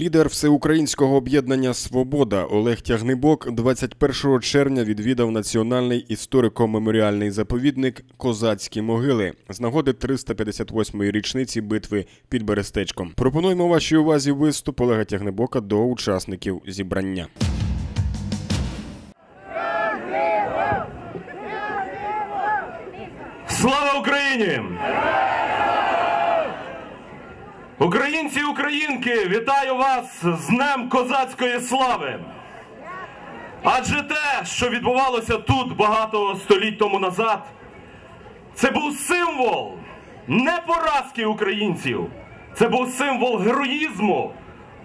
Лідер всеукраїнського об'єднання Свобода Олег Тягнибок 21 червня відвідав національний історико-меморіальний заповідник Козацькі могили з нагоди 358-ї річниці битви під Берестечком. Пропонуємо вашій увазі виступ Олега Тягнибока до учасників зібрання. Слава Україні! Українці і українки, вітаю вас з Днем Козацької слави! Адже те, що відбувалося тут багато століть тому назад, це був символ не поразки українців, це був символ героїзму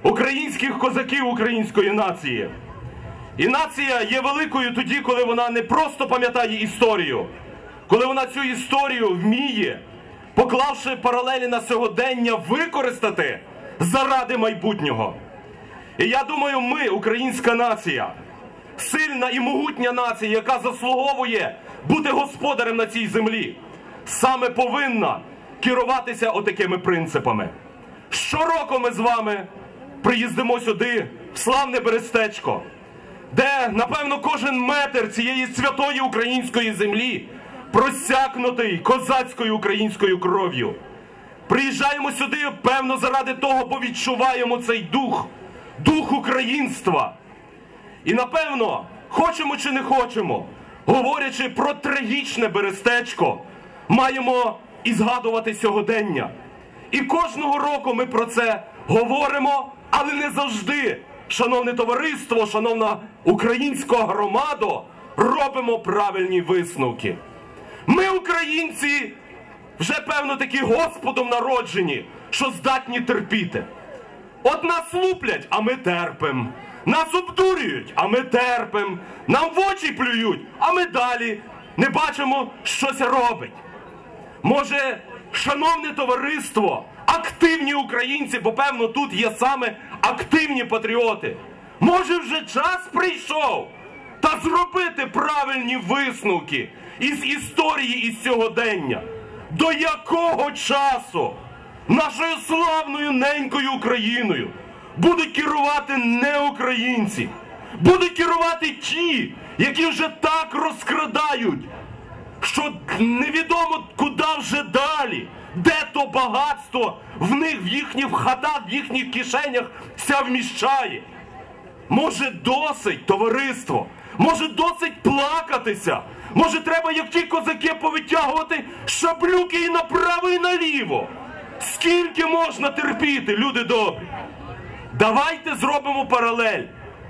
українських козаків української нації. І нація є великою тоді, коли вона не просто пам'ятає історію, коли вона цю історію вміє, поклавши паралелі на сьогодення, використати заради майбутнього. І я думаю, ми, українська нація, сильна і могутня нація, яка заслуговує бути господарем на цій землі, саме повинна керуватися отакими принципами. Щороку ми з вами приїздимо сюди, в славне Берестечко, де, напевно, кожен метр цієї святої української землі просякнутий козацькою українською кров'ю. Приїжджаємо сюди, певно, заради того, бо відчуваємо цей дух, дух українства. І напевно, хочемо чи не хочемо, говорячи про трагічне Берестечко, маємо і згадувати сьогодення. І кожного року ми про це говоримо, але не завжди, шановне товариство, шановна українська громада, робимо правильні висновки. Ми, українці, вже певно такі Господом народжені, що здатні терпіти. От нас луплять, а ми терпим. Нас обдурюють, а ми терпим. Нам в очі плюють, а ми далі не бачимо, що це робить. Може, шановне товариство, активні українці, бо певно тут є саме активні патріоти. Може, вже час прийшов та зробити правильні висновки із історії із сьогодення. До якого часу нашою славною ненькою Україною будуть керувати не українці, будуть керувати ті, які вже так розкрадають, що невідомо куди вже далі, де то багатство в них, в їхніх хатах, в їхніх кишенях ся вміщає. Може, досить, товариство, може досить плакатися. Може, треба, як ті козаки, повитягувати шаблюки і направо, і наліво. Скільки можна терпіти, люди добрі? Давайте зробимо паралель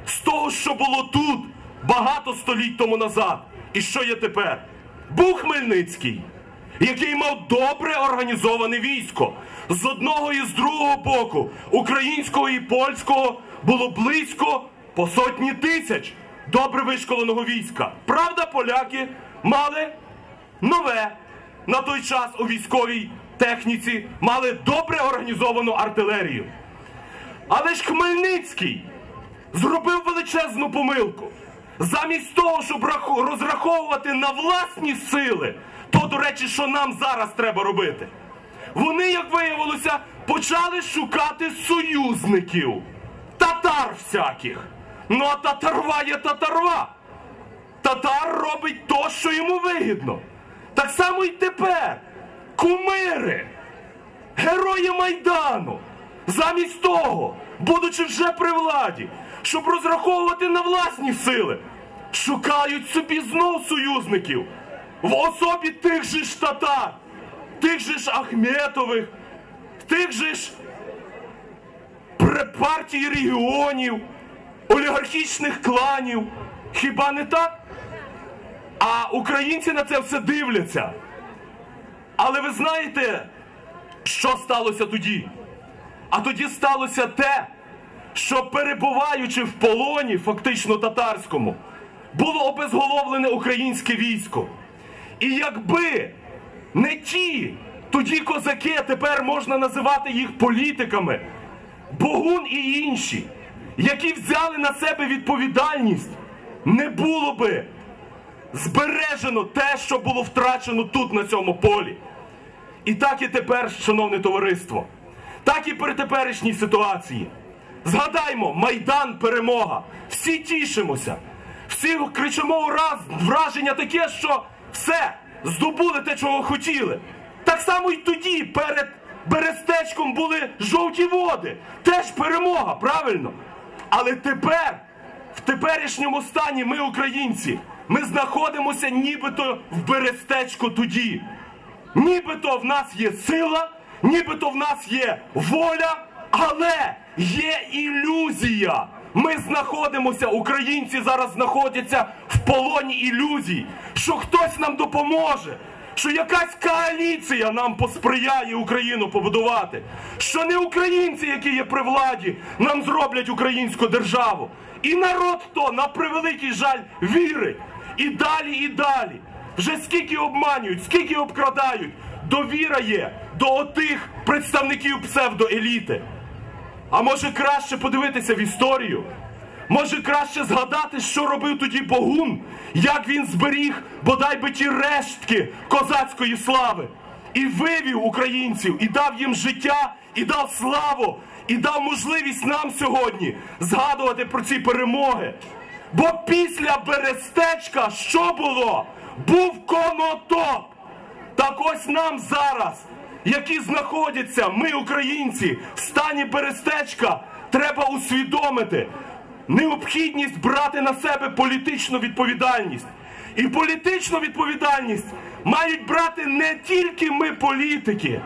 з того, що було тут багато століть тому назад. І що є тепер? Був Хмельницький, який мав добре організоване військо. З одного і з другого боку, українського і польського, було близько по сотні тисяч добре вишколеного війська. Правда, поляки мали нове на той час у військовій техніці, мали добре організовану артилерію. Але ж Хмельницький зробив величезну помилку. Замість того, щоб розраховувати на власні сили, то, до речі, що нам зараз треба робити. Вони, як виявилося, почали шукати союзників, татар всяких. Ну а татарва є татарва. Татар робить то, що йому вигідно. Так само і тепер. Кумири, герої Майдану, замість того, будучи вже при владі, щоб розраховувати на власні сили, шукають собі знов союзників в особі тих же ж татар, тих же ж Ахметових, тих же ж партій регіонів, олігархічних кланів. Хіба не так? А українці на це все дивляться. Але ви знаєте, що сталося тоді? А тоді сталося те, що перебуваючи в полоні, фактично татарському, було обезголовлене українське військо. І якби не ті, тоді козаки, тепер можна називати їх політиками, Богун і інші, які взяли на себе відповідальність, не було би збережено те, що було втрачено тут, на цьому полі. І так і тепер, шановне товариство, так і при теперішній ситуації. Згадаймо, Майдан перемога. Всі тішимося. Всі кричимо ураз, враження таке, що все, здобули те, чого хотіли. Так само і тоді перед Берестечком були жовті води. Теж перемога, правильно? Але тепер, в теперішньому стані, ми, українці, ми знаходимося нібито в Берестечку тоді. Нібито в нас є сила, нібито в нас є воля, але є ілюзія. Ми знаходимося, українці зараз знаходяться в полоні ілюзій, що хтось нам допоможе, що якась коаліція нам посприяє Україну побудувати, що не українці, які є при владі, нам зроблять українську державу. І народ то, на превеликий жаль, вірить. І далі, і далі. Вже скільки обманюють, скільки обкрадають, довіра є до отих представників псевдоеліти. А може краще подивитися в історію? Може краще згадати, що робив тоді Богун, як він зберіг бодай би ті рештки козацької слави, і вивів українців, і дав їм життя, і дав славу, і дав можливість нам сьогодні згадувати про ці перемоги. Бо після Берестечка що було? Був конотоп. Так ось нам зараз, які знаходяться, ми, українці, в стані Берестечка, треба усвідомити необхідність брати на себе політичну відповідальність. І політичну відповідальність мають брати не тільки ми, політики,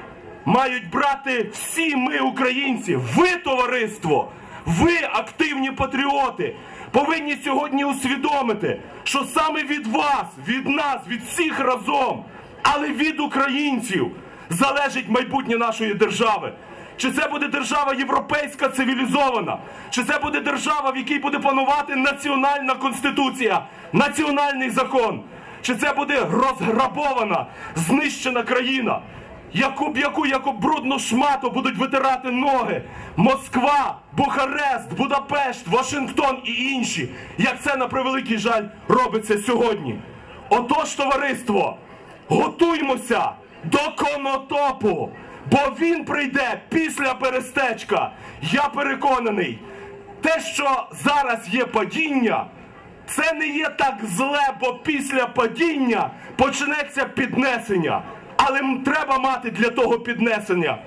мають брати всі ми, українці, ви, товариство, ви, активні патріоти, повинні сьогодні усвідомити, що саме від вас, від нас, від всіх разом, але від українців залежить майбутнє нашої держави. Чи це буде держава європейська цивілізована? Чи це буде держава, в якій буде панувати національна конституція, національний закон? Чи це буде розграбована, знищена країна, яку б яку яку брудну шмату будуть витирати ноги? Москва, Бухарест, Будапешт, Вашингтон і інші, як це на превеликий жаль робиться сьогодні. Отож, товариство, готуймося до конотопу. Бо він прийде після перестечка. Я переконаний, те, що зараз є падіння, це не є так зле, бо після падіння почнеться піднесення. Але треба мати для того піднесення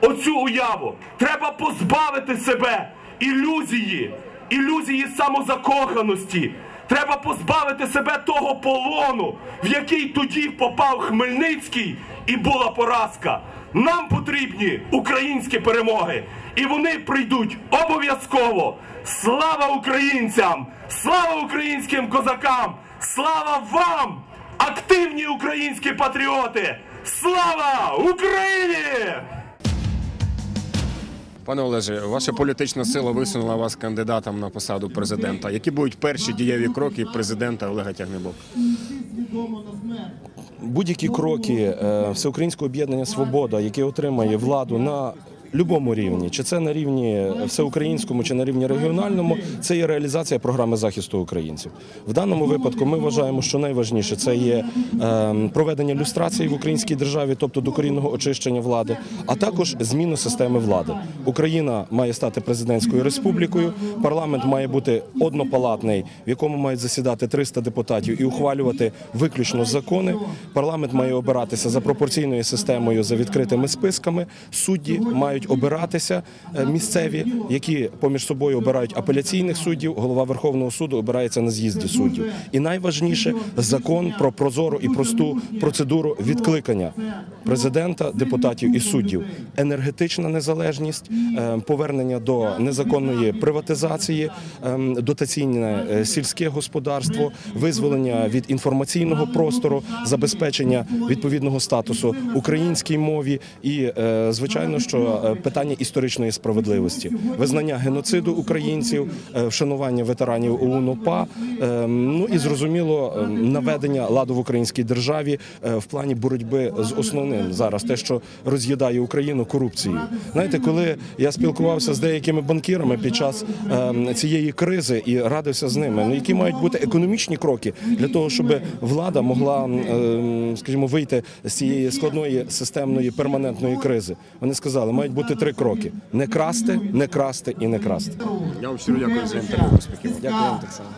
оцю уяву. Треба позбавити себе ілюзії, ілюзії самозакоханості. Треба позбавити себе того полону, в який тоді попав Хмельницький, і була поразка. Нам потрібні українські перемоги, і вони прийдуть обов'язково. Слава українцям! Слава українським козакам! Слава вам, активні українські патріоти! Слава Україні! Пане Олеже, ваша політична сила висунула вас кандидатом на посаду президента. Які будуть перші дієві кроки президента Олега Тягнебока? Будь-які кроки е, всеукраїнського об'єднання Свобода, яке отримає владу на будь-якому рівні, чи це на рівні всеукраїнському, чи на рівні регіональному, це є реалізація програми захисту українців. В даному випадку ми вважаємо, що найважніше це є е, проведення люстрації в українській державі, тобто докорінного очищення влади, а також зміну системи влади. Україна має стати президентською республікою. Парламент має бути однопалатний, в якому мають засідати 300 депутатів і ухвалювати виключно закони. Парламент має обиратися за пропорційною системою за відкритими списками. Судді мають обиратися е, місцеві, які поміж собою обирають апеляційних суддів. Голова Верховного суду обирається на з'їзді суддів. І найважніше закон про прозору і просту процедуру відкликання президента, депутатів і суддів, енергетична незалежність, е, повернення до незаконної приватизації, е, дотаційне сільське господарство, визволення від інформаційного простору, забезпечення відповідного статусу українській мові і, звичайно, що питання історичної справедливості, визнання геноциду українців, е, вшанування ветеранів ОУН УПА, е, ну і зрозуміло е, наведення ладу в українській державі в плані боротьби з основним зараз те, що роз'їдає Україну корупцією. Знаєте, коли я спілкувався з деякими банкірами під час цієї кризи і радився з ними, ну які мають бути економічні кроки для того, щоб влада могла, скажімо, вийти з цієї складної системної перманентної кризи. Вони сказали, мають бути бути три кроки: не красти, не красти і не красти. Я вам щиро дякую за інтерв'ю. Дякую вам так само.